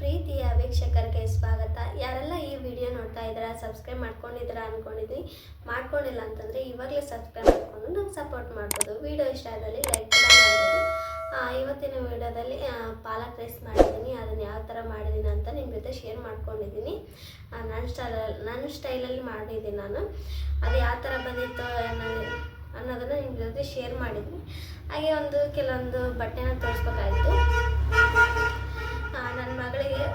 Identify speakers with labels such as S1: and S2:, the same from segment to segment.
S1: ಪ್ರೀತಿಯ ವೀಕ್ಷಕರಿಗೆ ಸ್ವಾಗತ. ಯಾರೆಲ್ಲ ಈ ವಿಡಿಯೋ ನೋಡ್ತಾ ಇದ್ದೀರಾ ಸಬ್ಸ್ಕ್ರೈಬ್ ಮಾಡ್ಕೊಂಡಿದ್ದೀರಾ ಅನ್ಕೊಂಡಿದ್ವಿ ಮಾಡ್ಕೊಂಡಿಲ್ಲ ಅಂತಂದರೆ ಇವಾಗಲೇ ಸಬ್ಸ್ಕ್ರೈಬ್ ಮಾಡ್ಕೊಂಡು ನಂಗೆ ಸಪೋರ್ಟ್ ಮಾಡ್ಬೋದು. ವಿಡಿಯೋ ಇಷ್ಟ ಆದಲ್ಲಿ ಲೈಕ್ ಮಾಡ್ಬೋದು ಇವತ್ತಿನ ವಿಡಿಯೋದಲ್ಲಿ ಪಾಲಕ್ ರೈಸ್ ಮಾಡಿದ್ದೀನಿ. ಅದನ್ನು ಯಾವ ಥರ ಮಾಡಿದ್ದೀನಿ ಅಂತ ನಿಮ್ಮ ಜೊತೆ ಶೇರ್ ಮಾಡ್ಕೊಂಡಿದ್ದೀನಿ. ನನ್ನ ಸ್ಟೈಲಲ್ಲಿ ನನ್ನ ಸ್ಟೈಲಲ್ಲಿ ಮಾಡಿದ್ದೀನಿ ನಾನು. ಅದು ಯಾವ ಥರ ಬಂದಿತ್ತು ಅನ್ನೋದು, ಅನ್ನೋದನ್ನು ನಿಮ್ಮ ಜೊತೆ ಶೇರ್ ಮಾಡಿದ್ದೀನಿ. ಹಾಗೆ ಒಂದು, ಕೆಲವೊಂದು ಬಟ್ಟೆನ ತೋರಿಸ್ಬೇಕಾಯಿತು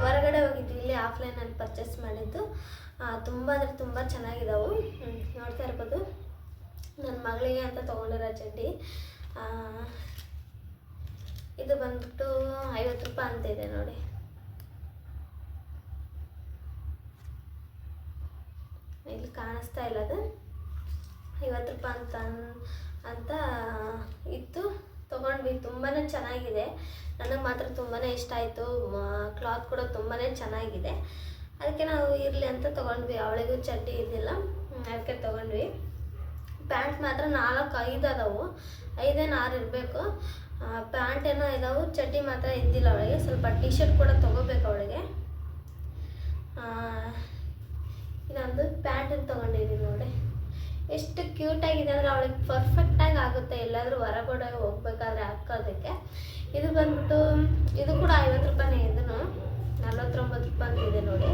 S1: ಹೊರಗಡೆ ಹೋಗಿದ್ವಿ, ಇಲ್ಲಿ ಆಫ್ಲೈನಲ್ಲಿ ಪರ್ಚೇಸ್ ಮಾಡಿದ್ದು. ತುಂಬ ಅಂದರೆ ತುಂಬ ಚೆನ್ನಾಗಿದ್ದಾವೆ ನೋಡ್ತಾ ಇರ್ಬೋದು. ನನ್ನ ಮಗಳಿಗೆ ಅಂತ ತೊಗೊಂಡಿರೋ ಚಡ್ಡಿ. ಇದು ಬಂದ್ಬಿಟ್ಟು ಐವತ್ತು ರೂಪಾಯಿ ಅಂತ ಇದೆ ನೋಡಿ. ಇಲ್ಲಿ ಕಾಣಿಸ್ತಾ ಇಲ್ಲ ಅದು. ಐವತ್ತು ರೂಪಾಯಿ ಅಂತ ಅಂತ ಇತ್ತು. ತೊಗೊಂಡ್ವಿ ತುಂಬಾ ಚೆನ್ನಾಗಿದೆ. ನನಗೆ ಮಾತ್ರ ತುಂಬಾ ಇಷ್ಟ ಆಯಿತು. ಕ್ಲಾತ್ ಕೂಡ ತುಂಬಾ ಚೆನ್ನಾಗಿದೆ. ಅದಕ್ಕೆ ನಾವು ಇರಲಿ ಅಂತ ತೊಗೊಂಡ್ವಿ. ಅವಳಿಗೂ ಚಡ್ಡಿ ಇದ್ದಿಲ್ಲ ಅದಕ್ಕೆ ತೊಗೊಂಡ್ವಿ. ಪ್ಯಾಂಟ್ ಮಾತ್ರ ನಾಲ್ಕು ಐದು ಅದಾವು. ಐದೇನು ಆರು ಇರಬೇಕು. ಪ್ಯಾಂಟ್ ಏನೋ ಇದಾವು. ಚಡ್ಡಿ ಮಾತ್ರ ಇದ್ದಿಲ್ಲ ಅವಳಿಗೆ. ಸ್ವಲ್ಪ ಟಿ ಶರ್ಟ್ ಕೂಡ ತೊಗೋಬೇಕು ಅವಳಿಗೆ. ಇನ್ನೊಂದು ಪ್ಯಾಂಟನ್ನು ತೊಗೊಂಡಿದ್ದೀನಿ ನೋಡಿ. ಎಷ್ಟು ಕ್ಯೂಟಾಗಿದೆ ಅಂದರೆ ಅವಳಿಗೆ ಪರ್ಫೆಕ್ಟಾಗಿ ಆಗುತ್ತೆ. ಎಲ್ಲಾದರೂ ಹೊರಗಡೆ ಹೋಗ್ಬೇಕಾದ್ರೆ ಹಾಕೋದಕ್ಕೆ. ಇದು ಬಂದ್ಬಿಟ್ಟು, ಇದು ಕೂಡ ಐವತ್ತು ರೂಪಾಯಿನೇ ಇದನ್ನು. ನಲ್ವತ್ತೊಂಬತ್ತು ರೂಪಾಯಿ ಇದೆ ನೋಡಿ.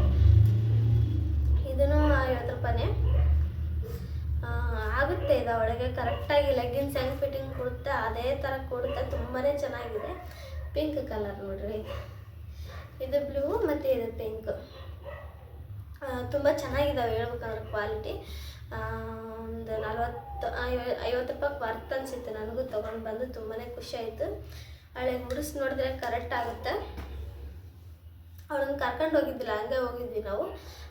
S1: ಇದನ್ನು ಐವತ್ತು ರೂಪಾಯಿನೇ. ಆಗುತ್ತೆ ಇದು ಅವಳಿಗೆ ಕರೆಕ್ಟಾಗಿ ಲೆಗ್ಗಿನ್ಸ್ ಹೆಂಗೆ ಫಿಟ್ಟಿಂಗ್ ಕೊಡುತ್ತೆ, ಅದೇ ಥರ ಕೊಡುತ್ತೆ. ತುಂಬಾ ಚೆನ್ನಾಗಿದೆ. ಪಿಂಕ್ ಕಲರ್ ನೋಡ್ರಿ. ಇದು ಬ್ಲೂ ಮತ್ತು ಇದು ಪಿಂಕ್ ತುಂಬ ಚೆನ್ನಾಗಿದ್ದಾವೆ ಹೇಳ್ಬೇಕಂದ್ರೆ ಕ್ವಾಲಿಟಿ ಒಂದು ನಲ್ವತ್ತು, ಐವ- ಐವತ್ತು ರೂಪಾಯಿ ವರ್ತ್ ಅನಿಸುತ್ತೆ. ನನಗೂ ತೊಗೊಂಡು ಬಂದು ತುಂಬಾ ಖುಷಿ ಆಯಿತು. ಮುಡಿಸ್ ನೋಡಿದ್ರೆ ಕರೆಕ್ಟ್ ಆಗುತ್ತೆ. ಅವಳನ್ನು ಕರ್ಕೊಂಡು ಹೋಗಿದ್ದಿಲ್ಲ, ಹಂಗೆ ಹೋಗಿದ್ವಿ ನಾವು.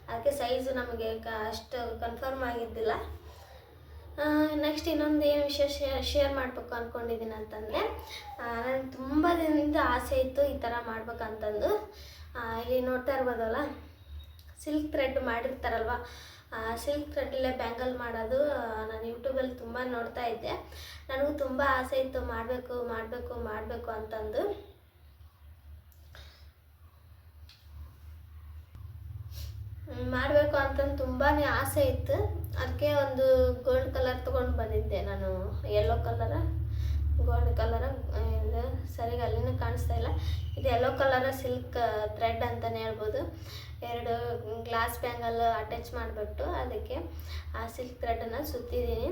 S1: ಅದಕ್ಕೆ ಸೈಜು ನಮಗೆ ಕ, ಅಷ್ಟು ಕನ್ಫರ್ಮ್ ಆಗಿದ್ದಿಲ್ಲ. ನೆಕ್ಸ್ಟ್ ಇನ್ನೊಂದು ಏನು ವಿಷಯ ಶೇರ್ ಶೇರ್ ಮಾಡಬೇಕು ಅಂದ್ಕೊಂಡಿದ್ದೀನಿ ಅಂತಂದರೆ ನನಗೆ ತುಂಬ ದಿನದಿಂದ ಆಸೆ ಇತ್ತು ಈ ಥರ ಮಾಡ್ಬೇಕಂತಂದು. ಇಲ್ಲಿ ನೋಡ್ತಾ ಇರ್ಬೋದಲ್ಲ ಸಿಲ್ಕ್ ಥ್ರೆಡ್ ಮಾಡಿರ್ತಾರಲ್ವ ಸಿಲ್ಕ್ ಥ್ರೆಡ್ಡಲ್ಲೇ ಬ್ಯಾಂಗಲ್ ಮಾಡೋದು ನಾನು ಯೂಟ್ಯೂಬಲ್ಲಿ ತುಂಬ ನೋಡ್ತಾ ಇದ್ದೆ. ನನಗೂ ತುಂಬ ಆಸೆ ಇತ್ತು, ಮಾಡಬೇಕು ಮಾಡಬೇಕು ಮಾಡಬೇಕು ಅಂತಂದು. ಮಾಡಬೇಕು ಅಂತಂದು ತುಂಬಾ ಆಸೆ ಇತ್ತು. ಅದಕ್ಕೆ ಒಂದು ಗೋಲ್ಡ್ ಕಲರ್ ತೊಗೊಂಡು ಬಂದಿದ್ದೆ ನಾನು ಯೆಲ್ಲೋ ಕಲರ ಗೋಲ್ಡ್ ಕಲರ ಇದು ಸರಿಯಾಗಿ ಕಾಣಿಸ್ತಾ ಇಲ್ಲ. ಇದು ಯೆಲ್ಲೋ ಕಲರ ಸಿಲ್ಕ್ ಥ್ರೆಡ್ ಅಂತಲೇ ಹೇಳ್ಬೋದು. ಎರಡು ಗ್ಲಾಸ್ ಬ್ಯಾಂಗಲ್ ಅಟ್ಯಾಚ್ ಮಾಡಿಬಿಟ್ಟು ಅದಕ್ಕೆ, ಆ ಸಿಲ್ಕ್ ಥ್ರೆಡನ್ನು ಸುತ್ತಿದ್ದೀನಿ.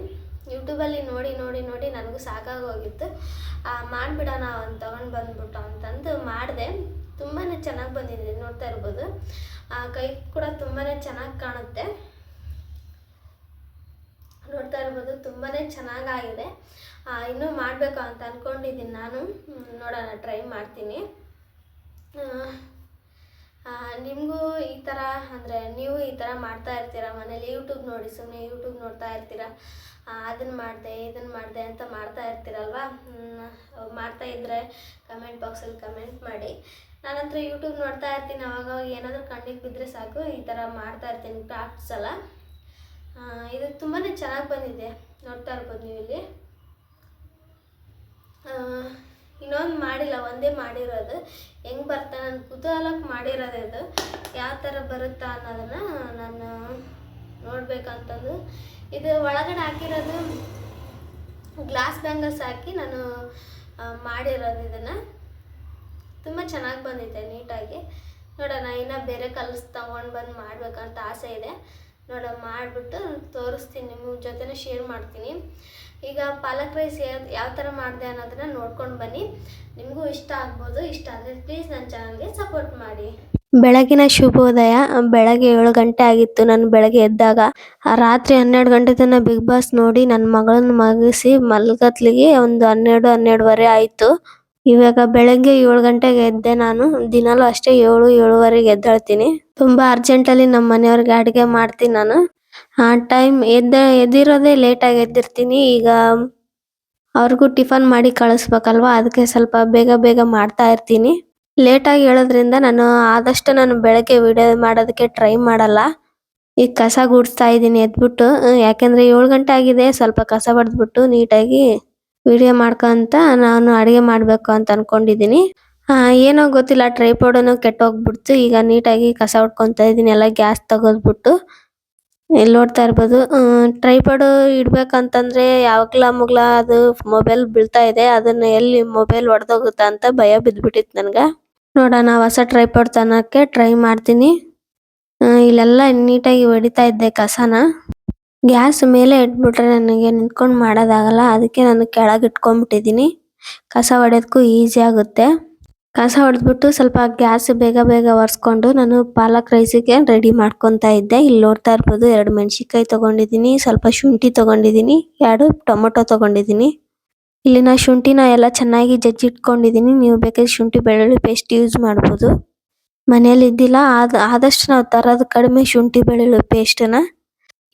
S1: ಯೂಟ್ಯೂಬಲ್ಲಿ ನೋಡಿ ನೋಡಿ ನೋಡಿ ನನಗೂ ಸಾಕಾಗೋಗಿತ್ತು ಮಾಡಿಬಿಡೋಣ ಅವನು ತೊಗೊಂಡು ಬಂದ್ಬಿಟ್ಟು ಅಂತಂದು ಮಾಡಿದೆ. ತುಂಬಾ ಚೆನ್ನಾಗಿ ಬಂದಿದೆ, ನೋಡ್ತಾ ಇರ್ಬೋದು. ಕೈ ಕೂಡ ತುಂಬಾ ಚೆನ್ನಾಗಿ ಕಾಣುತ್ತೆ. ನೋಡ್ತಾ ಇರ್ಬೋದು ತುಂಬಾ ಚೆನ್ನಾಗಾಗಿದೆ. ಇನ್ನೂ ಮಾಡಬೇಕು ಅಂತ ಅಂದ್ಕೊಂಡಿದ್ದೀನಿ ನಾನು. ನೋಡೋಣ, ಟ್ರೈ ಮಾಡ್ತೀನಿ. ನಿಮಗೂ ಈ ಥರ ಅಂದರೆ ನೀವು ಈ ಥರ ಮಾಡ್ತಾ ಇರ್ತೀರ ಮನೇಲಿ? ಯೂಟ್ಯೂಬ್ ನೋಡಿ ಸುಮ್ಮನೆ ಯೂಟ್ಯೂಬ್ ನೋಡ್ತಾ ಇರ್ತೀರ? ಅದನ್ನು ಮಾಡಿದೆ ಇದನ್ನು ಮಾಡಿದೆ ಅಂತ ಮಾಡ್ತಾ ಇರ್ತೀರಲ್ವಾ? ಮಾಡ್ತಾ ಇದ್ದರೆ ಕಮೆಂಟ್ ಬಾಕ್ಸಲ್ಲಿ ಕಮೆಂಟ್ ಮಾಡಿ. ನಾನಂತರ ಯೂಟ್ಯೂಬ್ ನೋಡ್ತಾ ಇರ್ತೀನಿ ಅವಾಗ ಏನಾದರೂ ಕಣ್ಣಿಗೆ ಬಿದ್ದರೆ ಸಾಕು. ಈ ಥರ ಮಾಡ್ತಾ ಇರ್ತೀನಿ ಕ್ರಾಫ್ಟ್ಸ್ ಎಲ್ಲ. ಇದು ತುಂಬಾ ಚೆನ್ನಾಗಿ ಬಂದಿದೆ. ನೋಡ್ತಾ ಇರ್ಬೋದು ನೀವು ಇಲ್ಲಿ. ಇನ್ನೊಂದು ಮಾಡಿಲ್ಲ, ಒಂದೇ ಮಾಡಿರೋದು. ಹೆಂಗೆ ಬರ್ತಾ ನಾನು ಕುತೂಹಲಕ್ಕೆ ಮಾಡಿರೋದು ಇದು ಯಾವ ಥರ ಬರುತ್ತಾ ಅನ್ನೋದನ್ನು ನಾನು ನೋಡಬೇಕಂತಂದು ಇದು ಒಳಗಡೆ ಹಾಕಿರೋದು ಗ್ಲಾಸ್ ಬ್ಯಾಂಗಲ್ಸ್ ಹಾಕಿ ನಾನು ಮಾಡಿರೋದು ಇದನ್ನು. ತುಂಬ ಚೆನ್ನಾಗಿ ಬಂದಿದೆ ನೀಟಾಗಿ. ನೋಡೋಣ, ಇನ್ನೂ ಬೇರೆ ಕಲರ್ಸ್ ತೊಗೊಂಡು ಬಂದು ಮಾಡಬೇಕಂತ ಆಸೆ ಇದೆ. ನೋಡೋ ಮಾಡಿಬಿಟ್ಟು ತೋರಿಸ್ತೀನಿ ನಿಮ್ಮ ಜೊತೆನೇ ಶೇರ್ ಮಾಡ್ತೀನಿ. ಈಗ ಪಾಲಕ್ ರೈಸ್ ಯಾವ ಥರ ಮಾಡಿದೆ ಅನ್ನೋದನ್ನ ನೋಡ್ಕೊಂಡು ಬನ್ನಿ. ನಿಮಗೂ ಇಷ್ಟ ಆಗ್ಬೋದು, ಇಷ್ಟ ಆದರೆ ಪ್ಲೀಸ್ ನನ್ನ ಚಾನಲ್ಗೆ ಸಪೋರ್ಟ್ ಮಾಡಿ. ಬೆಳಗಿನ ಶುಭೋದಯ. ಬೆಳಗ್ಗೆ ಏಳು ಗಂಟೆ ಆಗಿತ್ತು. ನಾನು ಬೆಳಗ್ಗೆ ಎದ್ದಾಗ ರಾತ್ರಿ ಹನ್ನೆರಡು ಗಂಟೆ ತನಕ ಬಿಗ್ ಬಾಸ್ ನೋಡಿ ನನ್ನ ಮಗಳನ್ನ ಮಗಿಸಿ ಮಲ್ಗತ್ಲಿಗೆ ಒಂದು ಹನ್ನೆರಡು, ಹನ್ನೆರಡುವರೆ ಆಯಿತು. ಇವಾಗ ಬೆಳಗ್ಗೆ ಏಳು ಗಂಟೆಗೆ ಎದ್ದೆ ನಾನು. ದಿನಾಲೂ ಅಷ್ಟೇ ಏಳು, ಏಳುವರೆಗೆ ಎದ್ದೇಳ್ತೀನಿ. ತುಂಬಾ ಅರ್ಜೆಂಟ್ ಅಲ್ಲಿ ನಮ್ಮ ಮನೆಯವರಿಗೆ ಅಡಿಗೆ ಮಾಡ್ತೀನಿ ನಾನು. ಆ ಟೈಮ್ ಎದ್ದ, ಎದ್ದಿರೋದೇ ಆಗಿ ಎದ್ದಿರ್ತೀನಿ. ಈಗ ಅವ್ರಿಗೂ ಟಿಫನ್ ಮಾಡಿ ಕಳಿಸ್ಬೇಕಲ್ವಾ? ಅದಕ್ಕೆ ಸ್ವಲ್ಪ ಬೇಗ ಬೇಗ ಮಾಡ್ತಾ ಇರ್ತೀನಿ. ಲೇಟಾಗಿ ಹೇಳೋದ್ರಿಂದ ನಾನು ಆದಷ್ಟು ನಾನು ಬೆಳಗ್ಗೆ ವಿಡಿಯೋ ಮಾಡೋದಕ್ಕೆ ಟ್ರೈ ಮಾಡಲ್ಲ. ಈಗ ಕಸ ಗುಡಿಸ್ತಾ ಇದ್ದೀನಿ ಎದ್ಬಿಟ್ಟು. ಯಾಕೆಂದ್ರೆ ಏಳು ಗಂಟೆ ಆಗಿದೆ. ಸ್ವಲ್ಪ ಕಸ ಬಡ್ದ್ಬಿಟ್ಟು ನೀಟಾಗಿ ವಿಡಿಯೋ ಮಾಡ್ಕೊಂತ ನಾನು ಅಡುಗೆ ಮಾಡಬೇಕು ಅಂತ ಅನ್ಕೊಂಡಿದ್ದೀನಿ. ಆ, ಏನೋ ಗೊತ್ತಿಲ್ಲ ಟ್ರೈಪಾಡನು ಕೆಟ್ಟೋಗ್ಬಿಡ್ತು. ಈಗ ನೀಟಾಗಿ ಕಸ ಹೊಡ್ಕೊಂತ ಇದೀನಿ ಎಲ್ಲ ಗ್ಯಾಸ್ ತೆಗೆದ್ಬಿಟ್ಟು. ಇಲ್ಲಿ ನೋಡ್ತಾ ಇರ್ಬೋದು ಟ್ರೈಪಾಡ್ ಇಡ್ಬೇಕಂತಂದ್ರೆ ಯಾವಾಗ್ಲ ಮುಗ್ಲ ಅದು ಮೊಬೈಲ್ ಬೀಳ್ತಾ ಇದೆ. ಅದನ್ನ ಎಲ್ಲಿ ಮೊಬೈಲ್ ಹೊಡೆದೋಗುತ್ತ ಅಂತ ಭಯ ಬಿದ್ದ್ಬಿಟ್ಟಿತ್ತು ನನ್ಗ. ನೋಡೋಣ ಹೊಸ ಟ್ರೈಪಾಡ್ ತನಕ್ಕೆ ಟ್ರೈ ಮಾಡ್ತೀನಿ. ಇಲ್ಲೆಲ್ಲ ನೀಟಾಗಿ ಹೊಡಿತಾ ಇದ್ದೆ ಕಸನ. ಗ್ಯಾಸ್ ಮೇಲೆ ಇಟ್ಬಿಟ್ರೆ ನನಗೆ ನಿಂತ್ಕೊಂಡು ಮಾಡೋದಾಗಲ್ಲ, ಅದಕ್ಕೆ ನಾನು ಕೆಳಗೆ ಇಟ್ಕೊಂಡ್ಬಿಟ್ಟಿದ್ದೀನಿ. ಕಸ ಹೊಡೆಯೋದಕ್ಕೂ ಈಸಿ ಆಗುತ್ತೆ. ಕಸ ಹೊಡೆದ್ಬಿಟ್ಟು ಸ್ವಲ್ಪ ಗ್ಯಾಸ್ ಬೇಗ ಬೇಗ ಒರೆಸ್ಕೊಂಡು ನಾನು ಪಾಲಕ್ ರೈಸಿಗೆ ರೆಡಿ ಮಾಡ್ಕೊತಾ ಇದ್ದೆ. ಇಲ್ಲಿ ನೋಡ್ತಾ ಇರ್ಬೋದು ಎರಡು ಮೆಣಸಿನ್ಕಾಯಿ ತೊಗೊಂಡಿದ್ದೀನಿ, ಸ್ವಲ್ಪ ಶುಂಠಿ ತೊಗೊಂಡಿದ್ದೀನಿ, ಎರಡು ಟೊಮೊಟೊ ತೊಗೊಂಡಿದ್ದೀನಿ. ಇಲ್ಲಿ ನಾ ಶುಂಠಿನ ಎಲ್ಲ ಚೆನ್ನಾಗಿ ಜಜ್ಜಿಟ್ಕೊಂಡಿದ್ದೀನಿ. ನೀವು ಬೇಕಾದ್ರೆ ಶುಂಠಿ ಬೆಳ್ಳುಳ್ಳಿ ಪೇಸ್ಟ್ ಯೂಸ್ ಮಾಡ್ಬೋದು. ಮನೇಲಿ ಇದ್ದಿಲ್ಲ, ಆದ, ಆದಷ್ಟು ನಾವು ತರೋದು ಕಡಿಮೆ ಶುಂಠಿ ಬೆಳ್ಳುಳ್ಳಿ ಪೇಸ್ಟನ್ನ.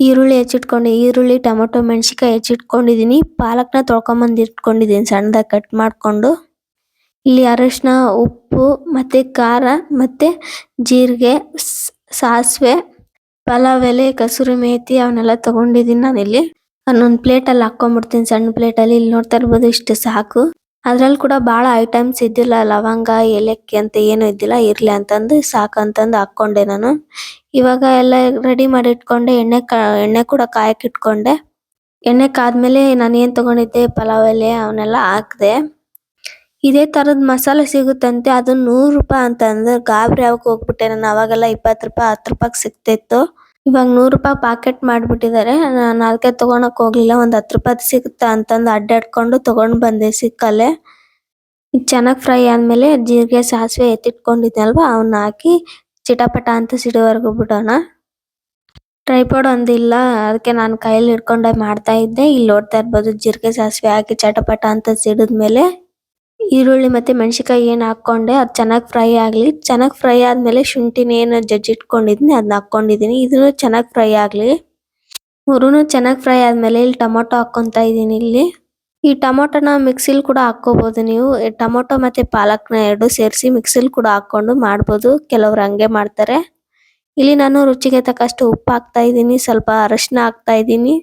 S1: ಈರುಳ್ಳಿ ಹೆಚ್ಚಿಟ್ಕೊಂಡು ಈರುಳ್ಳಿ, ಟೊಮೊಟೊ, ಮೆಣಸಿನ್ಕಾಯಿ ಹೆಚ್ಚಿಟ್ಕೊಂಡಿದ್ದೀನಿ ಪಾಲಕ್ನ ತೊಳ್ಕೊಂಬಂದು ಇಟ್ಕೊಂಡಿದ್ದೀನಿ ಸಣ್ಣದಾಗಿ ಕಟ್ ಮಾಡಿಕೊಂಡು. ಇಲ್ಲಿ ಅರಶಿನ, ಉಪ್ಪು ಮತ್ತೆ ಖಾರ ಮತ್ತೆ ಜೀರಿಗೆ ಸಾಸಿವೆ, ಪಲಾವ್, ಎಲೆ, ಕಸೂರಿ ಮೇಥಿ ಅವನ್ನೆಲ್ಲ ತಗೊಂಡಿದ್ದೀನಿ ನಾನಿಲ್ಲಿ. ಅದನ್ನೊಂದು ಪ್ಲೇಟಲ್ಲಿ ಹಾಕೊಂಡ್ಬಿಡ್ತೀನಿ ಸಣ್ಣ ಪ್ಲೇಟಲ್ಲಿ. ಇಲ್ಲಿ ನೋಡ್ತಾ ಇರ್ಬೋದು ಇಷ್ಟು ಸಾಕು. ಅದ್ರಲ್ಲಿ ಕೂಡ ಬಹಳ ಐಟಮ್ಸ್ ಇದ್ದಿಲ್ಲ, ಲವಂಗ, ಏಲಕ್ಕಿ ಅಂತ ಏನು ಇದ್ದಿಲ್ಲ, ಇರ್ಲಿ ಅಂತಂದು ಸಾಕಂತಂದು ಹಾಕೊಂಡೆ ನಾನು. ಇವಾಗ ಎಲ್ಲ ರೆಡಿ ಮಾಡಿ ಇಟ್ಕೊಂಡೆ, ಎಣ್ಣೆ ಎಣ್ಣೆ ಕೂಡ ಕಾಯಕ್ಕೆ ಇಟ್ಕೊಂಡೆ. ಎಣ್ಣೆ ಕಾದ್ಮೇಲೆ ನಾನು ಏನ್ ತಗೊಂಡಿದ್ದೆ, ಪಲಾವ್ ಎಲೆ ಅವನ್ನೆಲ್ಲ ಹಾಕ್ದೆ. ಇದೇ ತರದ್ ಮಸಾಲೆ ಸಿಗುತ್ತಂತೆ, ಅದು ನೂರು ರೂಪಾಯಿ ಅಂತ ಅಂದ್ರೆ ಗಾಬರಿ ಆಗಕ್ ಹೋಗ್ಬಿಟ್ಟೆ ನಾನು, ಅವಾಗೆಲ್ಲ ಇಪ್ಪತ್ತು ರೂಪಾಯಿ, ಹತ್ತು ರೂಪಾಯಿಗೆ ಸಿಗ್ತಿತ್ತು. ಇವಾಗ ನೂರು ರೂಪಾಯಿ ಪಾಕೆಟ್ ಮಾಡ್ಬಿಟ್ಟಿದ್ದಾರೆ ನಾನು ಅದಕ್ಕೆ ತಗೊಳಕ್ ಹೋಗ್ಲಿಲ್ಲ, ಒಂದ್ ಹತ್ತು ರೂಪಾಯಿ ಸಿಗುತ್ತಾ ಅಂತಂದು ಅಡ್ಡಾಡ್ಕೊಂಡು ತಗೊಂಡ್ ಬಂದೆ ಸಿಕ್ಕಲ್ಲೇ. ಚೆನ್ನಾಗ್ ಫ್ರೈ ಆದ್ಮೇಲೆ ಜೀರಿಗೆ, ಸಾಸಿವೆ ಎತ್ತಿಟ್ಕೊಂಡಿದ್ನಲ್ವಾ ಅವನ್ನ ಹಾಕಿ ಚಿಟಪಟ ಅಂತ ಸಿಡುವರೆಗೂ ಬಿಡೋಣ. ಟ್ರೈಪಾಡ್ ಒಂದಿಲ್ಲ, ಅದಕ್ಕೆ ನಾನು ಕೈಯಲ್ಲಿ ಹಿಡ್ಕೊಂಡೆ ಮಾಡ್ತಾ ಇದ್ದೆ. ಇಲ್ಲಿ ನೋಡ್ತಾ ಇರ್ಬೋದು, ಜೀರಿಗೆ, ಸಾಸಿವೆ ಹಾಕಿ ಚಟಪಟ ಅಂತ ಸಿಡಿದ್ಮೇಲೆ. ಈರುಳ್ಳಿ ಮತ್ತೆ ಮೆಣಸಿನಕಾಯಿ ಏನ್ ಹಾಕೊಂಡೆ ಅದು ಚೆನ್ನಾಗಿ ಫ್ರೈ ಆಗ್ಲಿ. ಚೆನ್ನಾಗಿ ಫ್ರೈ ಆದ್ಮೇಲೆ ಶುಂಠಿನ ಏನ್ ಜಜ್ಜಿ ಇಟ್ಕೊಂಡಿದ್ನಿ ಅದನ್ನ ಹಾಕೊಂಡಿದೀನಿ ಇದನ್ನು ಚೆನ್ನಾಗಿ ಫ್ರೈ ಆಗ್ಲಿ. ಮೂರೂನು ಚೆನ್ನಾಗಿ ಫ್ರೈ ಆದ್ಮೇಲೆ ಇಲ್ಲಿ ಟೊಮೊಟೊ ಹಾಕೊಂತ ಇದೀನಿ ಇಲ್ಲಿ. ಈ ಟೊಮೊಟೊನ ಮಿಕ್ಸಿಲ್ ಕೂಡ ಹಾಕೋಬಹುದು ನೀವು. ಟೊಮೊಟೊ ಮತ್ತೆ ಪಾಲಕ್ನ ಎರಡು ಸೇರಿಸಿ ಮಿಕ್ಸಿಲ್ ಕೂಡ ಹಾಕೊಂಡು ಮಾಡ್ಬೋದು. ಕೆಲವ್ರು ಹಂಗೆ ಮಾಡ್ತಾರೆ. ಇಲ್ಲಿ ನಾನು ರುಚಿಗೆ ತಕ್ಕಷ್ಟು ಉಪ್ಪು ಹಾಕ್ತಾ ಇದ್ದೀನಿ ಸ್ವಲ್ಪ ಅರಶಿನ ಹಾಕ್ತಾ ಇದ್ದೀನಿ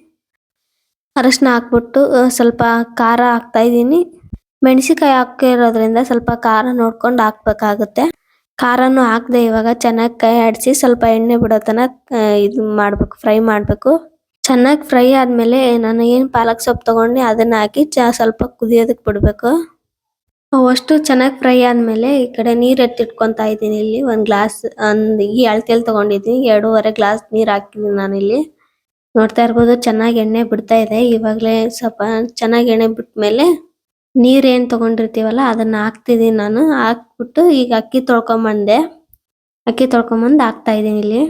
S1: ಅರಶಿನ ಹಾಕ್ಬಿಟ್ಟು ಸ್ವಲ್ಪ ಖಾರ ಹಾಕ್ತಾ ಇದ್ದೀನಿ ಮೆಣಸಿನಕಾಯಿ ಹಾಕಿರೋದ್ರಿಂದ ಸ್ವಲ್ಪ ಖಾರ ನೋಡ್ಕೊಂಡು ಹಾಕ್ಬೇಕಾಗುತ್ತೆ. ಖಾರನು ಹಾಕದೆ ಇವಾಗ ಚೆನ್ನಾಗಿ ಕೈ ಆಡಿಸಿ ಸ್ವಲ್ಪ ಎಣ್ಣೆ ಬಿಡೋ ತನಕ ಇದು ಮಾಡ್ಬೇಕು, ಫ್ರೈ ಮಾಡಬೇಕು. ಚೆನ್ನಾಗಿ ಫ್ರೈ ಆದ್ಮೇಲೆ ನಾನು ಏನ್ ಪಾಲಕ್ ಸೊಪ್ಪು ತಗೊಂಡೆ ಅದನ್ನ ಹಾಕಿ ಚ, ಸ್ವಲ್ಪ ಕುದಿಯೋದಕ್ಕೆ ಬಿಡಬೇಕು. ಅವಷ್ಟು ಚೆನ್ನಾಗಿ ಫ್ರೈ ಆದ್ಮೇಲೆ ಈ ಕಡೆ ನೀರ್ ಎತ್ತಿಟ್ಕೊಂತ ಇದ್ದೀನಿ ಇಲ್ಲಿ. ಒಂದ್ ಗ್ಲಾಸ್, ಒಂದ್ ಈ ಅಳತೆಯಲ್ಲಿ ತಗೊಂಡಿದ್ದೀನಿ. ಎರಡೂವರೆ ಗ್ಲಾಸ್ ನೀರ್ ಹಾಕಿದ್ದೀನಿ ನಾನಿಲ್ಲಿ ನೋಡ್ತಾ ಇರ್ಬೋದು, ಚೆನ್ನಾಗಿ ಎಣ್ಣೆ ಬಿಡ್ತಾ ಇದೆ. ಇವಾಗಲೇ ಸ್ವಲ್ಪ ಚೆನ್ನಾಗಿ ಎಣ್ಣೆ ಬಿಟ್ಮೇಲೆ ನೀರ್ ಏನ್ ತಗೊಂಡಿರ್ತೀವಲ್ಲ ಅದನ್ನ ಹಾಕ್ತಿದೀನಿ ನಾನು. ಹಾಕ್ಬಿಟ್ಟು ಈಗ ಅಕ್ಕಿ ತೊಳ್ಕೊಂಬಂದೆ. ಅಕ್ಕಿ ತೊಳ್ಕೊಂಬಂದು ಹಾಕ್ತಾ ಇದೀನಿ ಇಲ್ಲಿ.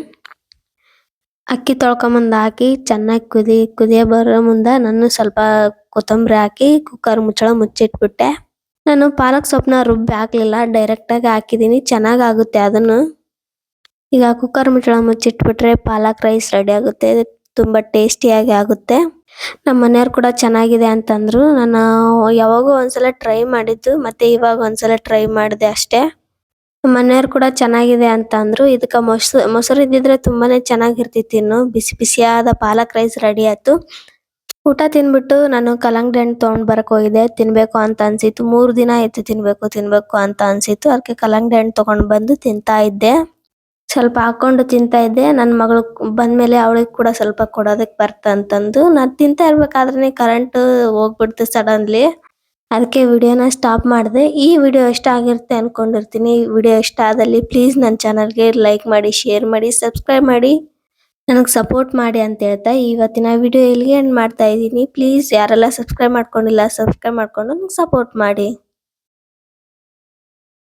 S1: ಅಕ್ಕಿ ತೊಳ್ಕೊಂಬಂದ್ ಹಾಕಿ ಚೆನ್ನಾಗಿ ಕುದಿ, ಕುದಿಯ ಬರೋ ಮುಂದೆ ನಾನು ಸ್ವಲ್ಪ ಕೊತ್ತಂಬರಿ ಹಾಕಿ ಕುಕ್ಕರ್ ಮುಚ್ಚಳ ಮುಚ್ಚಿಟ್ಬಿಟ್ಟೆ. ನಾನು ಪಾಲಕ್ ಸೊಪ್ಪನ್ನ ರುಬ್ಬಿ ಹಾಕ್ಲಿಲ್ಲ ಡೈರೆಕ್ಟ್ ಆಗಿ ಹಾಕಿದೀನಿ, ಚೆನ್ನಾಗ್ ಆಗುತ್ತೆ ಅದನ್ನು. ಈಗ ಕುಕ್ಕರ್ ಮುಚ್ಚಳ ಮುಚ್ಚಿಟ್ಬಿಟ್ರೆ ಪಾಲಕ್ ರೈಸ್ ರೆಡಿ ಆಗುತ್ತೆ, ತುಂಬಾ ಟೇಸ್ಟಿಯಾಗಿ ಆಗುತ್ತೆ. ನಮ್ಮ ಮನೆಯವ್ರು ಕೂಡ ಚೆನ್ನಾಗಿದೆ ಅಂತಂದ್ರು. ನಾನು ಯಾವಾಗೋ ಒಂದ್ಸಲ ಟ್ರೈ ಮಾಡಿದ್ದು, ಮತ್ತೆ ಇವಾಗ ಒಂದ್ಸಲ ಟ್ರೈ ಮಾಡಿದೆ ಅಷ್ಟೇ. ನಮ್ಮ ಮನೆಯವ್ರು ಕೂಡ ಚೆನ್ನಾಗಿದೆ ಅಂತ ಅಂದ್ರು ಇದಕ್ಕ ಮೊಸರು ಮೊಸರು ಇದ್ದಿದ್ರೆ ತುಂಬಾನೇ ಚೆನ್ನಾಗಿರ್ತಿತ್ತು ಇನ್ನು. ಬಿಸಿ ಬಿಸಿಯಾದ ಪಾಲಕ್ ರೈಸ್ ರೆಡಿ ಆಯ್ತು. ಊಟ ತಿನ್ಬಿಟ್ಟು ನಾನು ಕಲ್ಲಂಗಡಿ ಹಣ್ಣು ತಗೊಂಡ್ ಬರಕ್ ಹೋಗಿದ್ದೆ. ತಿನ್ಬೇಕು ಅಂತ ಅನ್ಸಿತ್ತು. ಮೂರು ದಿನ ಆಯ್ತು ತಿನ್ಬೇಕು ತಿನ್ಬೇಕು ಅಂತ ಅನ್ಸಿತ್ತು. ಅದಕ್ಕೆ ಕಲ್ಲಂಗಡಿ ಹಣ್ಣು ತಗೊಂಡ್ ಬಂದು ತಿಂತಾ ಇದ್ದೆ. ಸ್ವಲ್ಪ ಹಾಕೊಂಡು ತಿಂತಾ ಇದ್ದೆ. ನನ್ನ ಮಗಳು ಬಂದ್ಮೇಲೆ ಅವಳಿಗೆ ಕೂಡ ಸ್ವಲ್ಪ ಕೊಡೋದಕ್ ಬರ್ತ ಅಂತಂದು. ನಾನ್ ತಿಂತಾ ಇರ್ಬೇಕಾದ್ರೆ ಕರೆಂಟ್ ಹೋಗ್ಬಿಡ್ತು ಸಡನ್ಲಿ ಅದಕ್ಕೆ ವಿಡಿಯೋನ ಸ್ಟಾಪ್ ಮಾಡಿದೆ. ಈ ವಿಡಿಯೋ ಇಷ್ಟ ಆಗಿರುತ್ತೆ ಅನ್ಕೊಂಡಿರ್ತೀನಿ. ವಿಡಿಯೋ ಇಷ್ಟ ಆದಲ್ಲಿ ಪ್ಲೀಸ್ ನನ್ನ ಚಾನಲ್ಗೆ ಲೈಕ್ ಮಾಡಿ ಶೇರ್ ಮಾಡಿ ಸಬ್ಸ್ಕ್ರೈಬ್ ಮಾಡಿ. ನನಗೆ ಸಪೋರ್ಟ್ ಮಾಡಿ ಅಂತ ಹೇಳ್ತಾ ಇವತ್ತಿನ ವಿಡಿಯೋ ಇಲ್ಲಿಗೆ ಎಂಡ್ ಮಾಡ್ತಾ ಇದ್ದೀನಿ. ಪ್ಲೀಸ್ ಯಾರೆಲ್ಲ ಸಬ್ಸ್ಕ್ರೈಬ್ ಮಾಡ್ಕೊಂಡಿಲ್ಲ ಸಬ್ಸ್ಕ್ರೈಬ್ ಮಾಡ್ಕೊಂಡು ನನಗೆ ಸಪೋರ್ಟ್ ಮಾಡಿ.